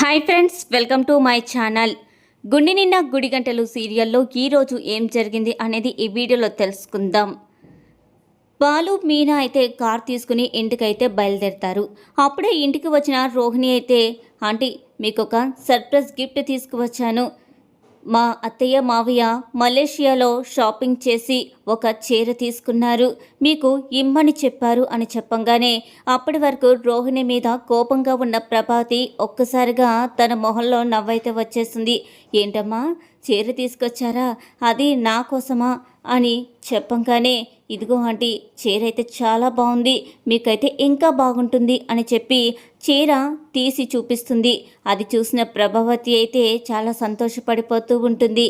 Hi friends welcome to my channel గుండి నిన్న గుడి గంటలు సీరియల్లో ఈరోజు ఏం జరిగింది అనేది ఈ వీడియోలో తెలుసుకుందాం. బాలు మీనా అయితే కార్ తీసుకుని ఇంటికైతే బయలుదేరుతారు. అప్పుడే ఇంటికి వచ్చిన రోహిణి అయితే ఆంటీ మీకు ఒక సర్ప్రైజ్ గిఫ్ట్ తీసుకువచ్చాను. మా అత్తయ్య మావయ్య మలేషియాలో షాపింగ్ చేసి ఒక చీర తీసుకున్నారు. మీకు ఇమ్మని చెప్పారు అని చెప్పంగానే అప్పటి వరకు రోహిణి మీద కోపంగా ఉన్న ప్రభాతి ఒక్కసారిగా తన మొహంలో నవ్వైతే వచ్చేసింది. ఏంటమ్మా చీర తీసుకొచ్చారా? అది నా కోసమా? అని చెప్పంగానే ఇదిగో ఆంటీ చీర అయితే చాలా బాగుంది మీకైతే ఇంకా బాగుంటుంది అని చెప్పి చీర తీసి చూపిస్తుంది. అది చూసిన ప్రభావతి అయితే చాలా సంతోషపడిపోతూ ఉంటుంది.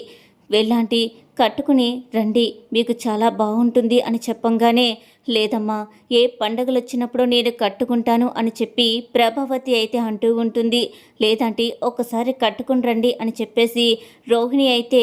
వెళ్ళాంటి కట్టుకుని రండి మీకు చాలా బాగుంటుంది అని చెప్పంగానే లేదమ్మా ఏ పండగలు వచ్చినప్పుడు నేను కట్టుకుంటాను అని చెప్పి ప్రభావతి అయితే అంటూ ఉంటుంది. లేదంటే ఒకసారి కట్టుకుని రండి అని చెప్పేసి రోహిణి అయితే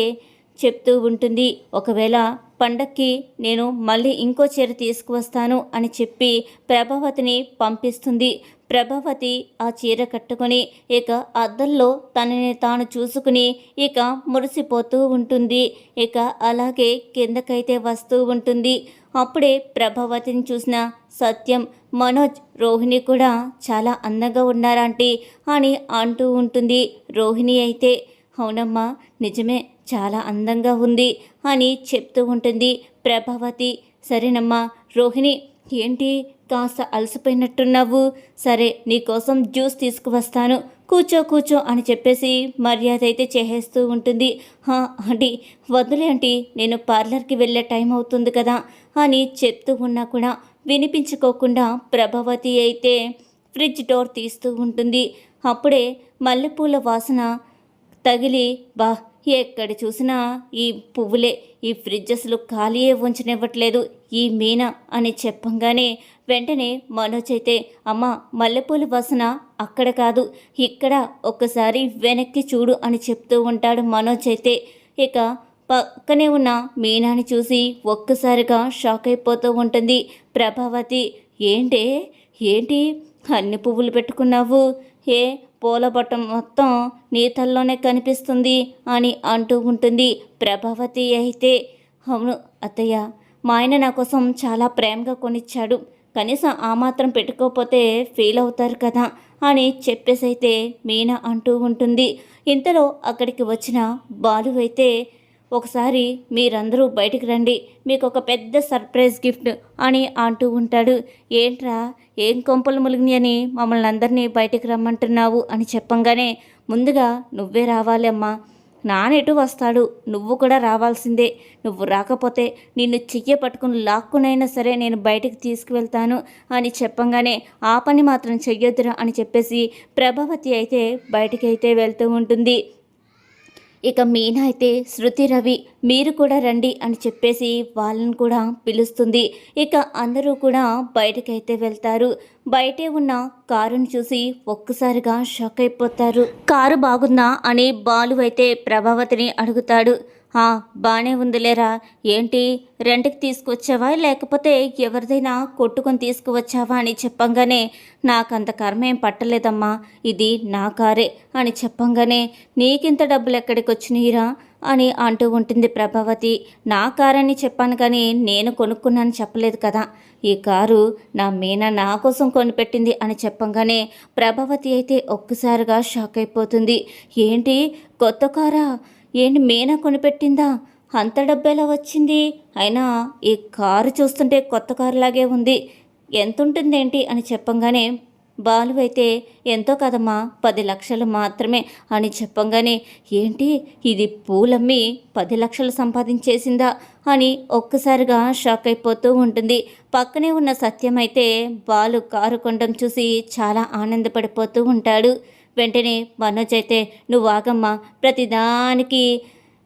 చెప్తూ ఉంటుంది. ఒకవేళ పండక్కి నేను మళ్ళీ ఇంకో చీర తీసుకువస్తాను అని చెప్పి ప్రభావతిని పంపిస్తుంది. ప్రభావతి ఆ చీర కట్టుకొని ఇక అద్దంలో తనని తాను చూసుకుని ఇక మురిసిపోతూ ఉంటుంది. ఇక అలాగే కిందకైతే వస్తూ ఉంటుంది. అప్పుడే ప్రభావతిని చూసిన సత్యం మనోజ్ రోహిణి కూడా చాలా అందంగా ఉన్నారంటీ అని అంటూ ఉంటుంది. రోహిణి అయితే అవునమ్మా నిజమే చాలా అందంగా ఉంది అని చెప్తూ ఉంటుంది ప్రభావతి. సరేనమ్మా రోహిణి ఏంటి కాస్త అలసిపోయినట్టున్నావు? సరే నీకోసం జ్యూస్ తీసుకువస్తాను. కూర్చో కూర్చో అని చెప్పేసి మర్యాద అయితే చేసేస్తూ ఉంటుంది. "హా, ఆంటీ వద్దులే ఆంటీ నేను పార్లర్కి వెళ్ళే టైం అవుతుంది కదా అని చెప్తూ ఉన్నా కూడా వినిపించుకోకుండా ప్రభావతి అయితే ఫ్రిడ్జ్ డోర్ తీస్తూ ఉంటుంది. అప్పుడే మల్లెపూల వాసన తగిలి బా ఎక్కడ చూసినా ఈ పువ్వులే ఈ ఫ్రిడ్జ్ అసలు ఖాళీయే ఉంచనివ్వట్లేదు ఈ మీనా అని చెప్పంగానే వెంటనే మనోజ్ అయితే అమ్మ మల్లెపూల వాసన అక్కడ కాదు ఇక్కడ ఒక్కసారి వెనక్కి చూడు అని చెప్తూ ఉంటాడు మనోజ్ అయితే. ఇక పక్కనే ఉన్న మీనాని చూసి ఒక్కసారిగా షాక్ అయిపోతూ ఉంటుంది. ప్రభావతి ఏంటే ఏంటి అన్ని పువ్వులు పెట్టుకున్నావు? ఏ పూలబట్టం మొత్తం నీ తల్లోనే కనిపిస్తుంది అని అంటూ ఉంటుంది ప్రభావతి అయితే. అవును అత్తయ్య మా ఆయన నా కోసం చాలా ప్రేమగా కొనిచ్చాడు. కనీసం ఆ మాత్రం పెట్టుకోకపోతే ఫీల్ అవుతారు కదా అని చెప్పేసి అయితే మీనా అంటూ ఉంటుంది. ఇంతలో అక్కడికి వచ్చిన బాలు అయితే ఒకసారి మీరందరూ బయటికి రండి. మీకు ఒక పెద్ద సర్ప్రైజ్ గిఫ్ట్ అని అంటూ ఉంటాడు. ఏంట్రా ఏం కొంపలు ములిగిని అని మమ్మల్ని అందరినీ బయటికి రమ్మంటున్నావు అని చెప్పంగానే ముందుగా నువ్వే రావాలి అమ్మా. నానెటు వస్తాడు? నువ్వు కూడా రావాల్సిందే. నువ్వు రాకపోతే నిన్ను చెయ్య పట్టుకుని లాక్కునైనా సరే నేను బయటికి తీసుకువెళ్తాను అని చెప్పంగానే ఆ పని మాత్రం చెయ్యొద్దురా అని చెప్పేసి ప్రభావతి అయితే బయటికి అయితే వెళ్తూ ఉంటుంది. ఇక మీనా అయితే శృతి రవి మీరు కూడా రండి అని చెప్పేసి వాళ్ళని కూడా పిలుస్తుంది. ఇక అందరూ కూడా బయటకైతే వెళ్తారు. బయటే ఉన్న కారుని చూసి ఒక్కసారిగా షాక్ అయిపోతారు. కారు బాగుందా అని బాలు అయితే ప్రభావతిని అడుగుతాడు. బాగానే బానే ఉందిలేరా? ఏంటి? రెంట్కి తీసుకొచ్చావా? లేకపోతే ఎవరిదైనా కొట్టుకొని తీసుకువచ్చావా అని చెప్పంగానే నాకంత కర్మ ఏం పట్టలేదమ్మా. ఇది నా కారే అని చెప్పంగానే నీకింత డబ్బులు ఎక్కడికి వచ్చినాయిరా అని అంటూ ఉంటుంది ప్రభావతి. నా కారని చెప్పాను కానీ నేను కొనుక్కున్నాను చెప్పలేదు కదా. ఈ కారు నా మీనా నా కోసం కొనిపెట్టింది అని చెప్పంగానే ప్రభావతి అయితే ఒక్కసారిగా షాక్ అయిపోతుంది. ఏంటి? కొత్త కారా? ఏంటి మీనా కొనిపెట్టిందా? అంత డబ్బేలా వచ్చింది? అయినా ఈ కారు చూస్తుంటే కొత్త కారులాగే ఉంది. ఎంత ఉంటుందేంటి అని చెప్పంగానే బాలు అయితే ఎంతో కదమ్మా పది లక్షలు మాత్రమే అని చెప్పంగానే ఏంటి? ఇది పూలమ్మి పది లక్షలు సంపాదించేసిందా? అని ఒక్కసారిగా షాక్ అయిపోతూ ఉంటుంది. పక్కనే ఉన్న సత్యం అయితే బాలు కారు కొండం చూసి చాలా ఆనందపడిపోతూ ఉంటాడు. వెంటనే మనోజ్ అయితే నువ్వు ఆగమ్మా ప్రతిదానికి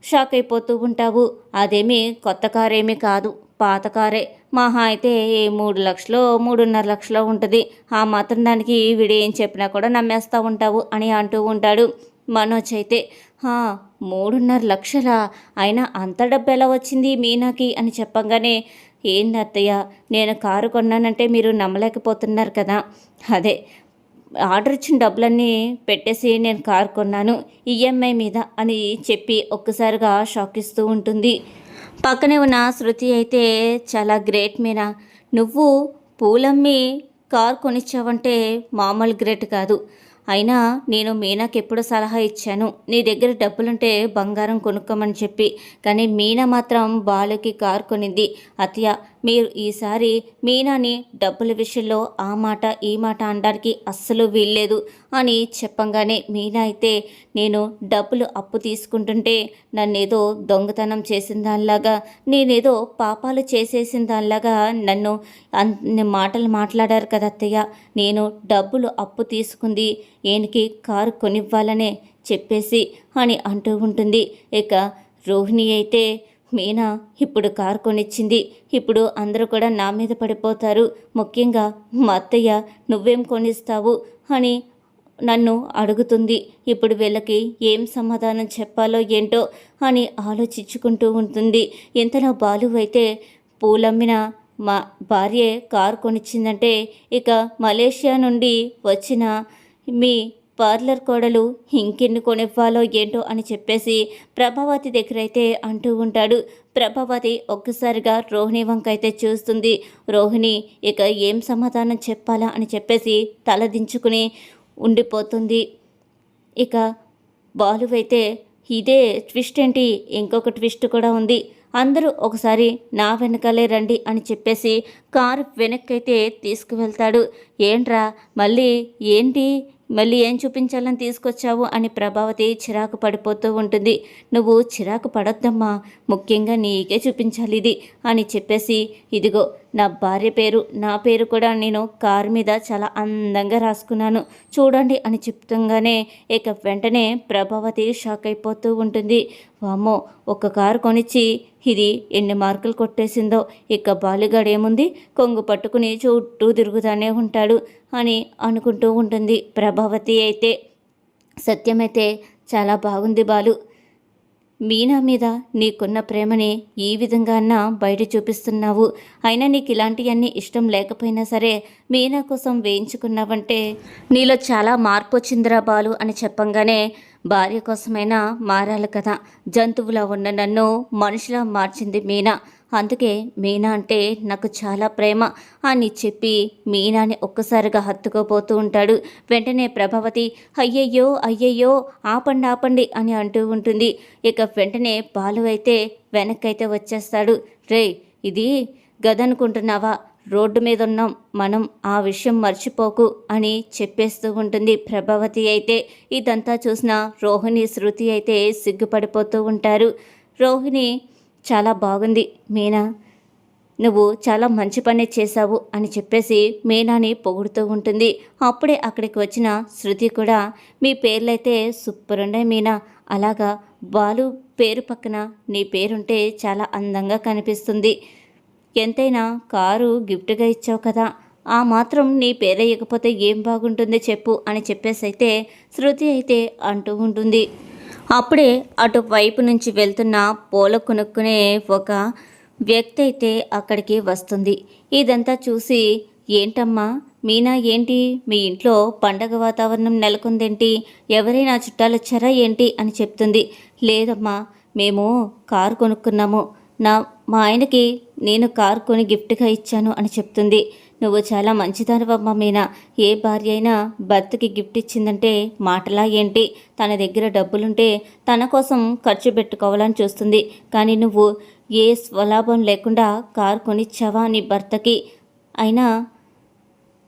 షాక్ అయిపోతూ ఉంటావు. అదేమీ కొత్త కారేమీ కాదు పాత కారే. మహా అయితే ఏ మూడు లక్షలు మూడున్నర లక్షలో ఉంటుంది. ఆ మాత్రం దానికి వీడు ఏం చెప్పినా కూడా నమ్మేస్తూ ఉంటావు అని అంటూ ఉంటాడు మనోజ్ అయితే. "హా, మూడున్నర లక్షలా? అయినా అంత డబ్బు ఎలా వచ్చింది మీనాకి? అని చెప్పంగానే ఏంది అత్తయ్య నేను కారు కొన్నానంటే మీరు నమ్మలేకపోతున్నారు కదా. అదే ఆర్డర్ ఇచ్చిన డబ్బులన్నీ పెట్టేసి నేను కార్ కొన్నాను ఈఎంఐ మీద అని చెప్పి ఒక్కసారిగా షాక్ ఇస్తూ ఉంటుంది. పక్కనే ఉన్న శృతి అయితే చాలా గ్రేట్ మీనా. నువ్వు పూలమ్మి కార్ కొనిచ్చావంటే మామూలు గ్రేట్ కాదు. అయినా నేను మీనాకి ఎప్పుడు సలహా ఇచ్చాను నీ దగ్గర డబ్బులుంటే బంగారం కొనుక్కోమని చెప్పి. కానీ మీనా మాత్రం బాలుకి కార్ కొనింది అతియా. మీరు ఈసారి మీనాని డబ్బుల విషయంలో ఆ మాట ఈ మాట అనడానికి అస్సలు వీల్లేదు అని చెప్పంగానే మీనా అయితే నేను డబ్బులు అప్పు తీసుకుంటుంటే నన్నేదో దొంగతనం చేసిన దానిలాగా నేనేదో పాపాలు చేసేసిన దానిలాగా నన్ను అన్ని మాటలు మాట్లాడారు కదా అత్తయ్య. నేను డబ్బులు అప్పు తీసుకుంది ఏనికి కారు కొనివ్వాలనే చెప్పేసి అని అంటూ ఉంటుంది. ఇక రోహిణి అయితే మీనా ఇప్పుడు కార్ కొనిచ్చింది. ఇప్పుడు అందరూ కూడా నా మీద పడిపోతారు. ముఖ్యంగా మా అత్తయ్య నువ్వేం కొనిస్తావు? అని నన్ను అడుగుతుంది. ఇప్పుడు వీళ్ళకి ఏం సమాధానం చెప్పాలో ఏంటో అని ఆలోచించుకుంటూ ఉంటుంది. ఎంతలో బాలు అయితే పూలమ్మిన మా భార్య కారు కొనిచ్చిందంటే ఇక మలేషియా నుండి వచ్చిన మీ పార్లర్ కోడలు ఇంకెన్ని కొనివ్వాలో ఏంటో అని చెప్పేసి ప్రభావతి దగ్గర అయితే అంటూ ఉంటాడు. ప్రభావతి ఒక్కసారిగా రోహిణి వంకైతే చూస్తుంది. రోహిణి ఇక ఏం సమాధానం చెప్పాలా అని చెప్పేసి తలదించుకుని ఉండిపోతుంది. ఇక బాలువైతే ఇదే ట్విస్ట్ ఏంటి? ఇంకొక ట్విస్ట్ కూడా ఉంది. అందరూ ఒకసారి నా వెనకాలే రండి అని చెప్పేసి కారు వెనక్కైతే తీసుకువెళ్తాడు. ఏంట్రా మళ్ళీ ఏంటి? మళ్ళీ ఏం చూపించాలని తీసుకొచ్చావు అని ప్రభావతి చిరాకు పడిపోతూ ఉంటుంది. నువ్వు చిరాకు పడొద్దమ్మా ముఖ్యంగా నీకే చూపించాలి ఇది అని చెప్పేసి ఇదిగో నా భార్య పేరు నా పేరు కూడా నేను కారు మీద చాలా అందంగా రాసుకున్నాను. చూడండి అని చెప్తుంగానే ఇక వెంటనే ప్రభావతి షాక్ అయిపోతూ ఉంటుంది. వామ్మో ఒక కారు కొనిచ్చి ఇది ఎన్ని మార్కులు కొట్టేసిందో ఇక బాలిగాడు ఏముంది? కొంగు పట్టుకుని చుట్టూ తిరుగుతానే ఉంటాడు. అని అనుకుంటూ ఉంటుంది. ప్రభావతి అయితే సత్యమైతే చాలా బాగుంది బాలు. మీనా మీద నీకున్న ప్రేమని ఈ విధంగా అన్నా బయట చూపిస్తున్నావు. అయినా నీకు ఇలాంటివన్నీ ఇష్టం లేకపోయినా సరే మీనా కోసం వేయించుకున్నావంటే నీలో చాలా మార్పు వచ్చిందిరా బాలు అని చెప్పంగానే భార్య కోసమైనా మారాలి కదా. జంతువులా ఉన్న నన్ను మనిషిలా మార్చింది మీనా. అందుకే మీనా అంటే నాకు చాలా ప్రేమ అని చెప్పి మీనాని ఒక్కసారిగా హత్తుకోపోతూ ఉంటాడు. వెంటనే ప్రభావతి అయ్యయ్యో అయ్యయ్యో ఆపండి ఆపండి అని అంటూ ఉంటుంది. ఇక వెంటనే బాలు అయితే వెనక్కైతే వచ్చేస్తాడు. రే ఇది గదనుకుంటున్నావా? రోడ్డు మీద ఉన్నాం మనం ఆ విషయం మర్చిపోకు అని చెప్పేస్తూ ఉంటుంది ప్రభావతి అయితే. ఇదంతా చూసిన రోహిణి శృతి అయితే సిగ్గుపడిపోతూ ఉంటారు. రోహిణి చాలా బాగుంది మీనా. నువ్వు చాలా మంచి పని చేశావు అని చెప్పేసి మీనాని పొగుడుతూ ఉంటుంది. అప్పుడే అక్కడికి వచ్చిన శృతి కూడా మీ పేర్లైతే సూపర్ ఉన్నాయి మీనా. అలాగా బాలు పేరు పక్కన నీ పేరుంటే చాలా అందంగా కనిపిస్తుంది. ఎంతైనా కారు గిఫ్ట్గా ఇచ్చావు కదా ఆ మాత్రం నీ పేరేయకపోతే ఏం బాగుంటుంది చెప్పు అని చెప్పేసి అయితే శృతి అయితే అంటూ ఉంటుంది. అప్పుడే అటువైపు నుంచి వెళ్తున్న పూల కొనుక్కునే ఒక వ్యక్తి అయితే అక్కడికి వస్తుంది. ఇదంతా చూసి ఏంటమ్మా మీనా ఏంటి? మీ ఇంట్లో పండగ వాతావరణం నెలకొందేంటి? ఎవరైనా చుట్టాలు వచ్చారా ఏంటి? అని చెప్తుంది. లేదమ్మా మేము కారు కొనుక్కున్నాము. నా మా ఆయనకి నేను కార్ కొని గిఫ్ట్గా ఇచ్చాను అని చెప్తుంది. నువ్వు చాలా మంచిదానివమ్మ మీనా ఏ భార్య అయినా భర్తకి గిఫ్ట్ ఇచ్చిందంటే మాటలా ఏంటి? తన దగ్గర డబ్బులుంటే తన కోసం ఖర్చు పెట్టుకోవాలని చూస్తుంది. కానీ నువ్వు ఏ స్వలాభం లేకుండా కార్ కొనిచ్చావా నీ భర్తకి? అయినా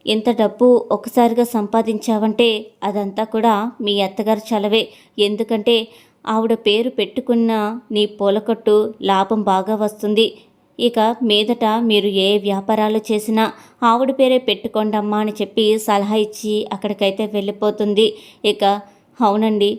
ఎంత డబ్బు ఒకసారిగా సంపాదించావంటే అదంతా కూడా మీ అత్తగారు చలవే. ఎందుకంటే ఆవిడ పేరు పెట్టుకున్న నీ పూలకట్టు లాభం బాగా వస్తుంది. ఇక మీదట మీరు ఏ వ్యాపారాలు చేసినా ఆవిడ పేరే పెట్టుకోండమ్మా అని చెప్పి సలహా ఇచ్చి అక్కడికైతే వెళ్ళిపోతుంది. ఇక అవునండి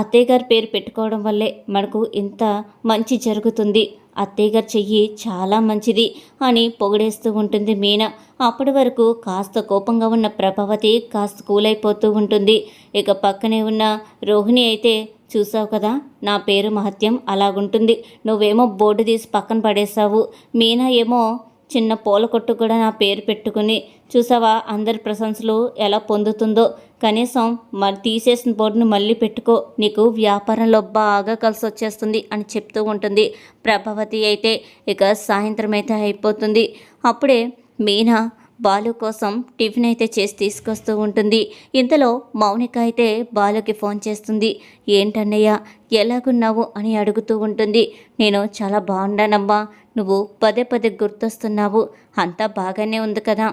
అత్తయ్య గారి పేరు పెట్టుకోవడం వల్లే మనకు ఇంత మంచి జరుగుతుంది. అత్తయ్య గారి చెయ్యి చాలా మంచిది అని పొగిడేస్తూ ఉంటుంది మీనా. అప్పటి వరకు కాస్త కోపంగా ఉన్న ప్రభావతి కాస్త కూలైపోతూ ఉంటుంది. ఇక పక్కనే ఉన్న రోహిణి అయితే చూసావు కదా నా పేరు మహత్యం అలాగుంటుంది. నువ్వేమో బోర్డు తీసి పక్కన పడేసావు మీనా ఏమో చిన్న పూల కొట్టు కూడా నా పేరు పెట్టుకుని చూసావా? అందరి ప్రశంసలు ఎలా పొందుతుందో. కనీసం మరి తీసేసిన బోర్డును మళ్ళీ పెట్టుకో. నీకు వ్యాపారంలో బాగా కలిసి వచ్చేస్తుంది అని చెప్తూ ఉంటుంది. ప్రభావతి అయితే ఇక సాయంత్రం అయితే అయిపోతుంది. అప్పుడే మీనా బాలు కోసం టిఫిన్ అయితే చేసి తీసుకొస్తూ ఉంటుంది. ఇంతలో మౌనిక అయితే బాలుకి ఫోన్ చేస్తుంది. ఏంటన్నయ్య ఎలాగున్నావు అని అడుగుతూ ఉంటుంది. నేను చాలా బాగున్నానమ్మా. నువ్వు పదే పదే గుర్తొస్తున్నావు. అంతా బాగానే ఉంది కదా.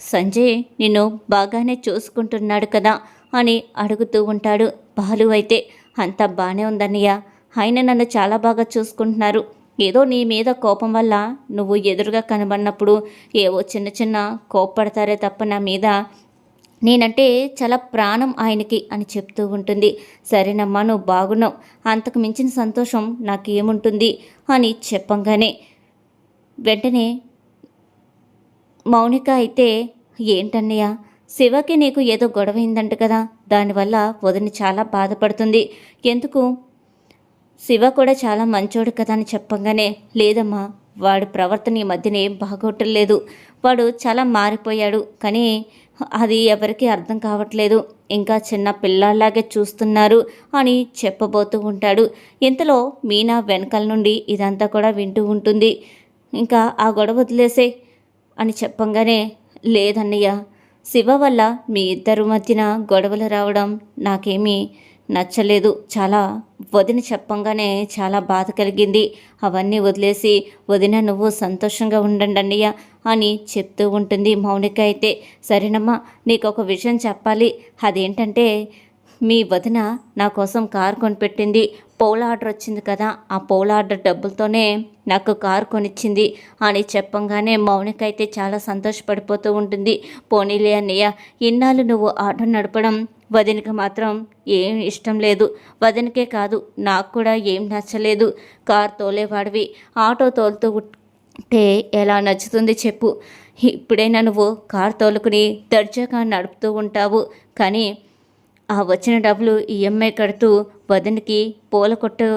సంజయ్ నిన్ను బాగానే చూసుకుంటున్నాడు కదా అని అడుగుతూ ఉంటాడు బాలు అయితే. అంతా బాగానే ఉందన్నయ్య. ఆయన నన్ను చాలా బాగా చూసుకుంటున్నారు. ఏదో నీ మీద కోపం వల్ల నువ్వు ఎదురుగా కనబడినప్పుడు ఏవో చిన్న చిన్న కోప్పడతారే తప్ప నా మీద నేనంటే చాలా ప్రాణం ఆయనకి అని చెప్తూ ఉంటుంది. సరేనమ్మా నువ్వు బాగున్నావు. అంతకు మించిన సంతోషం నాకు ఏముంటుంది అని చెప్పంగానే వెంటనే మౌనిక అయితే ఏంటన్నయ్య శివకి నీకు ఏదో గొడవ అయిందంట కదా దానివల్ల వదిన చాలా బాధపడుతుంది. ఎందుకు? శివ కూడా చాలా మంచోడు కదా అని చెప్పంగానే లేదమ్మా వాడి ప్రవర్తన ఈ మధ్యన ఏం బాగోటలేదు. వాడు చాలా మారిపోయాడు. కానీ అది ఎవరికి అర్థం కావట్లేదు. ఇంకా చిన్న పిల్లల్లాగే చూస్తున్నారు అని చెప్పబోతూ ఉంటాడు. ఇంతలో మీనా వెనకాల నుండి ఇదంతా కూడా వింటూ ఉంటుంది. ఇంకా ఆ గొడవ వదిలేసే అని చెప్పంగానే లేదన్నయ్య శివ వల్ల మీ ఇద్దరు మధ్యన గొడవలు రావడం నాకేమీ నచ్చలేదు. చాలా వదిన చెప్పంగానే చాలా బాధ కలిగింది. అవన్నీ వదిలేసి వదిన నువ్వు సంతోషంగా ఉండండి అన్నయ్య అని చెప్తూ ఉంటుంది మౌనిక అయితే. సరేనమ్మా నీకు ఒక విషయం చెప్పాలి. అదేంటంటే మీ వదిన నా కోసం కార్ కొనిపెట్టింది. పౌల ఆర్డర్ వచ్చింది కదా ఆ పౌల ఆర్డర్ డబ్బులతోనే నాకు కారు కొనిచ్చింది అని చెప్పంగానే మౌనిక అయితే చాలా సంతోషపడిపోతూ ఉంటుంది. పోనీలే అన్నయ్య ఇన్నాళ్ళు నువ్వు ఆటో నడపడం వదినకి మాత్రం ఏం ఇష్టం లేదు. వదినకే కాదు నాకు కూడా ఏం నచ్చలేదు. కార్ తోలేవాడివి. ఆటో తోలుతూ ఉంటే ఎలా నచ్చుతుంది చెప్పు. ఇప్పుడైనా నువ్వు కార్ తోలుకుని దర్జాగా నడుపుతూ ఉంటావు. కానీ ఆ వచ్చిన డబ్బులు ఈఎంఐ కడుతూ వదినకి పూల కొట్టు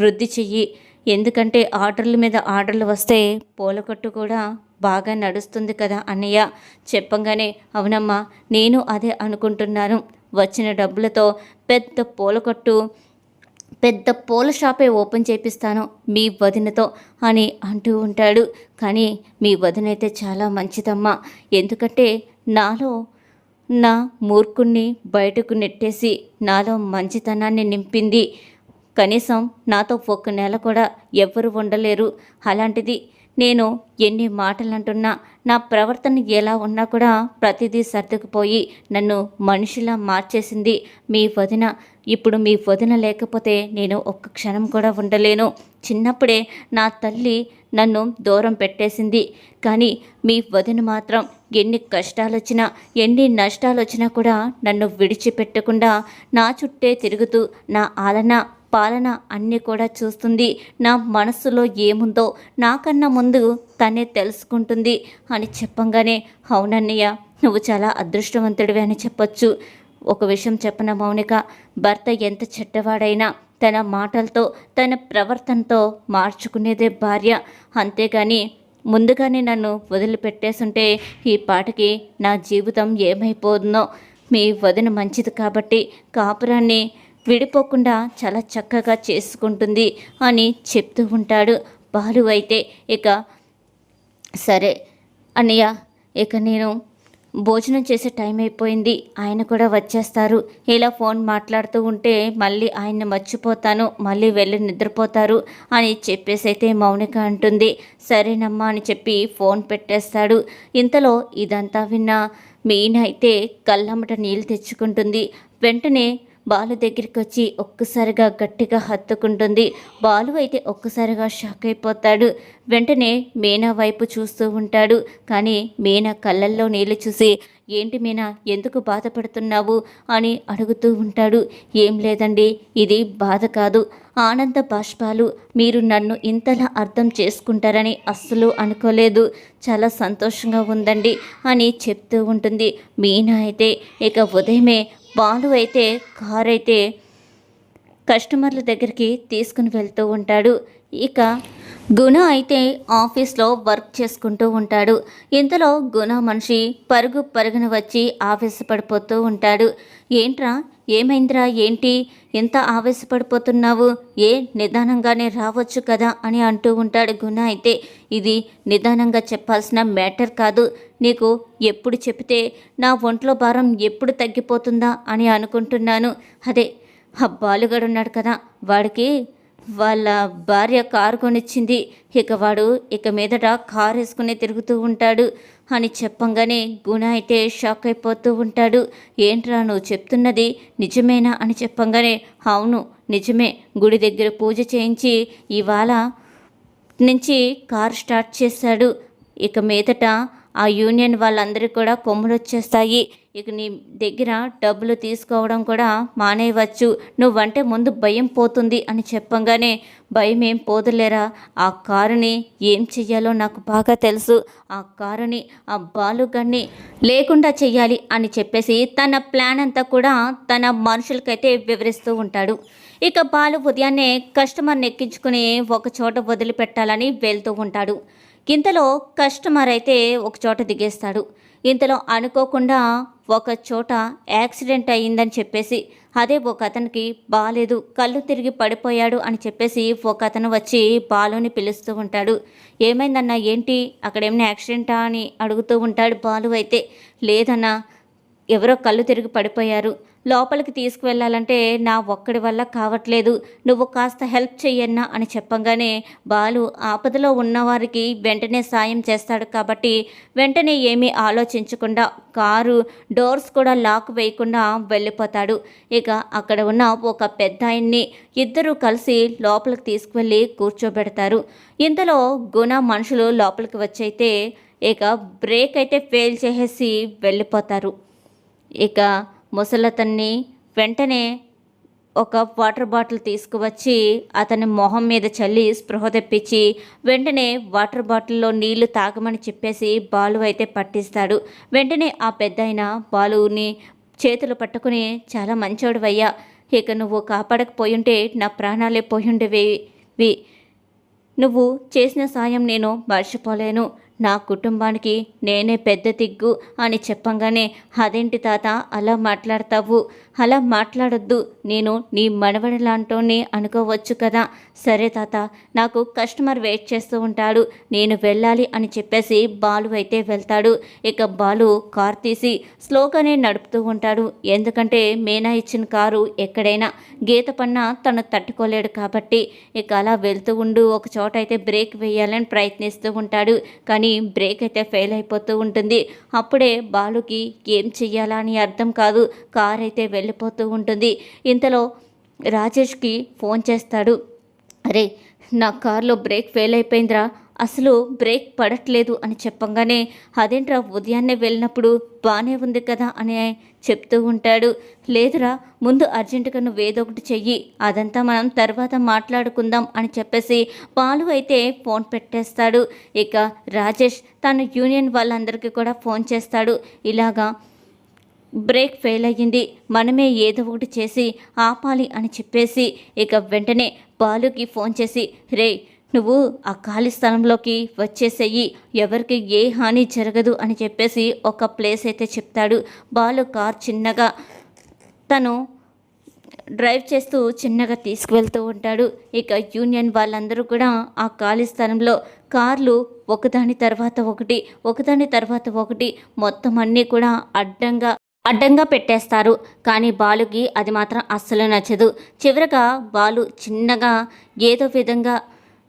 వృద్ధి చెయ్యి. ఎందుకంటే ఆర్డర్ల మీద ఆర్డర్లు వస్తే పూల కొట్టు కూడా బాగా నడుస్తుంది కదా అన్నయ్య? చెప్పంగానే అవునమ్మా నేను అదే అనుకుంటున్నాను. వచ్చిన డబ్బులతో పెద్ద పూల కొట్టు పెద్ద పూల షాపే ఓపెన్ చేపిస్తాను మీ వదినతో అని అంటూ ఉంటాడు. కానీ మీ వదినైతే చాలా మంచిదమ్మా. ఎందుకంటే నాలో నా మూర్ఖుణ్ణి బయటకు నెట్టేసి నాలో మంచితనాన్ని నింపింది. కనీసం నాతో ఒక్క నెల కూడా ఎవ్వరు ఉండలేరు. అలాంటిది నేను ఎన్ని మాటలు అంటున్నా నా ప్రవర్తన ఎలా ఉన్నా కూడా ప్రతిదీ సర్దుకుపోయి నన్ను మనిషిలా మార్చేసింది మీ వదిన. ఇప్పుడు మీ వదిన లేకపోతే నేను ఒక్క క్షణం కూడా ఉండలేను. చిన్నప్పుడే నా తల్లి నన్ను దూరం పెట్టేసింది. కానీ మీ వదిన మాత్రం ఎన్ని కష్టాలు వచ్చినా ఎన్ని నష్టాలు వచ్చినా కూడా నన్ను విడిచిపెట్టకుండా నా చుట్టే తిరుగుతూ నా ఆలన పాలన అన్నీ కూడా చూస్తుంది. నా మనసులో ఏముందో నాకన్నా ముందు తనే తెలుసుకుంటుంది అని చెప్పంగానే అవునన్నయ్య నువ్వు చాలా అదృష్టవంతుడివి అని చెప్పొచ్చు. ఒక విషయం చెప్పన మౌనిక? భర్త ఎంత చెడ్డవాడైనా తన మాటలతో తన ప్రవర్తనతో మార్చుకునేదే భార్య. అంతేగాని ముందుగానే నన్ను వదిలిపెట్టేసుంటే ఈ పాటకి నా జీవితం ఏమైపోతుందో? మీ వదిన మంచిది కాబట్టి కాపురాన్ని విడిపోకుండా చాలా చక్కగా చేసుకుంటుంది అని చెప్తూ ఉంటాడు. బాలు అయితే ఇక సరే అన్నయ్య ఇక నేను భోజనం చేసే టైం అయిపోయింది. ఆయన కూడా వచ్చేస్తారు. ఇలా ఫోన్ మాట్లాడుతూ ఉంటే మళ్ళీ ఆయన్ని మర్చిపోతాను మళ్ళీ వెళ్ళి నిద్రపోతారు అని చెప్పేసి అయితే మౌనిక అంటుంది. సరేనమ్మా అని చెప్పి ఫోన్ పెట్టేస్తాడు. ఇంతలో ఇదంతా విన్న మెయిన్ అయితే కళ్ళమ్మట నీళ్ళు తెచ్చుకుంటుంది. వెంటనే బాలు దగ్గరికి వచ్చి ఒక్కసారిగా గట్టిగా హత్తుకుంటుంది. బాలు అయితే ఒక్కసారిగా షాక్ అయిపోతాడు. వెంటనే మీనా వైపు చూస్తూ ఉంటాడు. కానీ మీనా కళ్ళల్లో నీళ్ళు చూసి ఏంటి మీనా ఎందుకు బాధపడుతున్నావు? అని అడుగుతూ ఉంటాడు. ఏం లేదండి ఇది బాధ కాదు. ఆనంద బాష్పాలు మీరు నన్ను ఇంతలా అర్థం చేసుకుంటారని అస్సలు అనుకోలేదు. చాలా సంతోషంగా ఉందండి అని చెప్తూ ఉంటుంది. మీనా అయితే ఇక ఉదయమే బాలు అయితే కార్ అయితే కస్టమర్ల దగ్గరికి తీసుకుని వెళ్తూ ఉంటాడు. ఇక గుణ అయితే ఆఫీస్లో వర్క్ చేసుకుంటూ ఉంటాడు. ఇంతలో గుణ మనిషి పరుగు పరుగున వచ్చి ఆవేశపడిపోతూ ఉంటాడు. ఏంట్రా? ఏమైందిరా? ఏంటి? ఎంత ఆవేశపడిపోతున్నావు? ఏ నిదానంగానే రావచ్చు కదా అని అంటూ ఉంటాడు గుణ అయితే. ఇది నిదానంగా చెప్పాల్సిన మ్యాటర్ కాదు. నీకు ఎప్పుడు చెప్తే నా ఒంట్లో భారం ఎప్పుడు తగ్గిపోతుందా అని అనుకుంటున్నాను. అదే ఆ బాలుగాడు ఉన్నాడు కదా. వాడికి వాళ్ళ భార్య కారు కొనిచ్చింది. ఇక వాడు ఇక మీదట కారు వేసుకునే తిరుగుతూ ఉంటాడు. అని చెప్పంగానే గుణ అయితే షాక్ అయిపోతూ ఉంటాడు. ఏంట్రా నువ్వు చెప్తున్నది నిజమేనా అని చెప్పంగానే అవును నిజమే. గుడి దగ్గర పూజ చేయించి ఇవాళ నుంచి కార్ స్టార్ట్ చేశాడు. ఇక మీదట ఆ యూనియన్ వాళ్ళందరికీ కూడా కొమ్ములు వచ్చేస్తాయి. ఇక నీ దగ్గర డబ్బులు తీసుకోవడం కూడా మానేయవచ్చు. నువ్వంటే ముందు భయం పోతుంది అని చెప్పంగానే భయం ఏం పోదులేరా? ఆ కారుని ఏం చెయ్యాలో నాకు బాగా తెలుసు. ఆ కారుని ఆ బాలుగాన్ని లేకుండా చెయ్యాలి అని చెప్పేసి తన ప్లాన్ అంతా కూడా తన మనుషులకైతే వివరిస్తూ ఉంటాడు. ఇక బాలు ఉదయాన్నే కస్టమర్ని ఎక్కించుకుని ఒక చోట వదిలిపెట్టాలని వెళ్తూ ఉంటాడు. ఇంతలో కస్టమర్ అయితే ఒక చోట దిగేస్తాడు. ఇంతలో అనుకోకుండా ఒక చోట యాక్సిడెంట్ అయ్యిందని చెప్పేసి అదే ఒక అతనికి బాలేదు కళ్ళు తిరిగి పడిపోయాడు అని చెప్పేసి ఒక అతను వచ్చి బాలుని పిలుస్తూ ఉంటాడు. ఏమైందన్నా ఏంటి? అక్కడ ఏమైనా యాక్సిడెంటా అని అడుగుతూ ఉంటాడు బాలు అయితే. లేదన్నా ఎవరో కళ్ళు తిరిగి పడిపోయారు. లోపలికి తీసుకువెళ్ళాలంటే నా ఒక్కడి వల్ల కావట్లేదు. నువ్వు కాస్త హెల్ప్ చెయ్యన్నా అని చెప్పంగానే బాలు ఆపదలో ఉన్నవారికి వెంటనే సాయం చేస్తాడు కాబట్టి వెంటనే ఏమీ ఆలోచించకుండా కారు డోర్స్ కూడా లాక్ వేయకుండా వెళ్ళిపోతాడు. ఇక అక్కడ ఉన్న ఒక పెద్ద ఆయన్ని ఇద్దరూ కలిసి లోపలికి తీసుకువెళ్ళి కూర్చోబెడతారు. ఇంతలో గుణ మనుషులు లోపలికి వచ్చైతే ఇక బ్రేక్ అయితే ఫెయిల్ చేసేసి వెళ్ళిపోతారు. ఇక ముసలతన్ని వెంటనే ఒక వాటర్ బాటిల్ తీసుకువచ్చి అతని మొహం మీద చల్లి స్పృహ తెప్పించి వెంటనే వాటర్ బాటిల్లో నీళ్ళు తాగమని చెప్పేసి బాలు అయితే పట్టిస్తాడు. వెంటనే ఆ పెద్దాయన బాలుని చేతులు పట్టుకుని చాలా మంచోడువయ్యా ఇక నువ్వు కాపాడకపోయుంటే నా ప్రాణాలే పోయుండేవి. నువ్వు చేసిన సాయం నేను మర్చిపోలేను. నా కుటుంబానికి నేనే పెద్ద దిగ్గు అని చెప్పంగానే అదేంటి తాత అలా మాట్లాడతావు? అలా మాట్లాడొద్దు. నేను నీ మనవడిలాంటోనే అనుకోవచ్చు కదా. సరే తాత నాకు కస్టమర్ వెయిట్ చేస్తూ ఉంటాడు. నేను వెళ్ళాలి అని చెప్పేసి బాలు అయితే వెళ్తాడు. ఇక బాలు కార్ తీసి స్లోగానే నడుపుతూ ఉంటాడు. ఎందుకంటే మేనా ఇచ్చిన కారు ఎక్కడైనా గీత పన్న తను తట్టుకోలేడు కాబట్టి ఇక అలా వెళ్తూ ఉండు. ఒక చోట అయితే బ్రేక్ వేయాలని ప్రయత్నిస్తూ ఉంటాడు. కానీ బ్రేక్ అయితే ఫెయిల్ అయిపోతూ ఉంటుంది. అప్పుడే బాలుకి ఏం చెయ్యాలా అని అర్థం కాదు. కార్ అయితే వెళ్ళిపోతూ ఉంటుంది. ఇంతలో రాజేష్కి ఫోన్ చేస్తాడు. అరే నా కారులో బ్రేక్ ఫెయిల్ అయిపోయిందిరా. అసలు బ్రేక్ పడట్లేదు అని చెప్పంగానే అదేంట్రా ఉదయాన్నే వెళ్ళినప్పుడు బాగానే ఉంది కదా అని చెప్తూ ఉంటాడు. లేదురా ముందు అర్జెంటుగా నువ్వు ఏదో ఒకటి చెయ్యి. అదంతా మనం తర్వాత మాట్లాడుకుందాం అని చెప్పేసి పాలు అయితే ఫోన్ పెట్టేస్తాడు. ఇక రాజేష్ తన యూనియన్ వాళ్ళందరికీ కూడా ఫోన్ చేస్తాడు. ఇలాగా బ్రేక్ ఫెయిల్ అయ్యింది మనమే ఏదో ఒకటి చేసి ఆపాలి అని చెప్పేసి ఇక వెంటనే బాలుకి ఫోన్ చేసి రే నువ్వు ఆ ఖాళీ స్థలంలోకి వచ్చేసేయి. ఎవరికి ఏ హాని జరగదు అని చెప్పేసి ఒక ప్లేస్ అయితే చెప్తాడు బాలు కార్ చిన్నగా. తను డ్రైవ్ చేస్తూ చిన్నగా తీసుకువెళ్తూ ఉంటాడు. ఇక యూనియన్ వాళ్ళందరూ కూడా ఆ ఖాళీ స్థలంలో కార్లు ఒకదాని తర్వాత ఒకటి ఒకదాని తర్వాత ఒకటి మొత్తం అన్నీ కూడా అడ్డంగా అడ్డంగా పెట్టేస్తారు. కానీ బాలుకి అది మాత్రం అస్సలు నచ్చదు. చివరగా బాలు చిన్నగా ఏదో విధంగా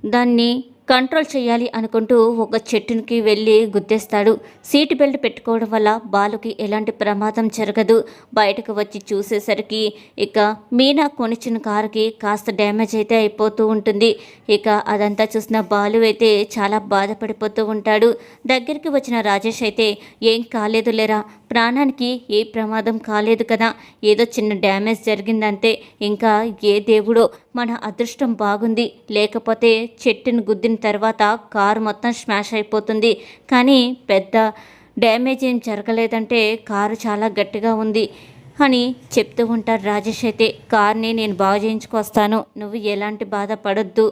దాన్ని కంట్రోల్ చేయాలి అనుకుంటూ ఒక చెట్టునికి వెళ్ళి గుద్దేస్తాడు. సీట్ బెల్ట్ పెట్టుకోవడం వల్ల బాలుకి ఎలాంటి ప్రమాదం జరగదు. బయటకు వచ్చి చూసేసరికి ఇక మీనా కొనిచ్చిన కారుకి కాస్త డ్యామేజ్ అయితే అయిపోతూ ఉంటుంది. ఇక అదంతా చూసిన బాలు అయితే చాలా బాధపడిపోతూ ఉంటాడు. దగ్గరికి వచ్చిన రాజేష్ అయితే ఏం కాలేదు లేరా ప్రాణానికి ఏ ప్రమాదం కాలేదు కదా ఏదో చిన్న డ్యామేజ్ జరిగిందంతే. ఇంకా ఏ దేవుడో మన అదృష్టం బాగుంది. లేకపోతే చెట్టును గుద్దిన తర్వాత కారు మొత్తం స్మాష్ అయిపోతుంది. కానీ పెద్ద డ్యామేజ్ ఏం జరగలేదంటే కారు చాలా గట్టిగా ఉంది అని చెప్తూ ఉంటారు రాజేష్ అయితే. కార్ని నేను బాగు చేయించుకొస్తాను. నువ్వు ఎలాంటి బాధ పడద్దు.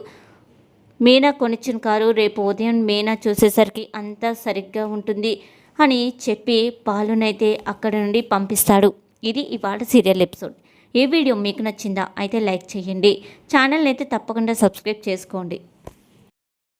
మీనా కొనిచ్చిన కారు రేపు ఉదయం మీనా చూసేసరికి అంతా సరిగ్గా ఉంటుంది అని చెప్పి పాలునైతే అక్కడ నుండి పంపిస్తాడు. ఇది ఇవాళ సీరియల్ ఎపిసోడ్. ఈ వీడియో మీకు నచ్చిందా అయితే లైక్ చేయండి. ఛానల్ని అయితే తప్పకుండా సబ్స్క్రైబ్ చేసుకోండి.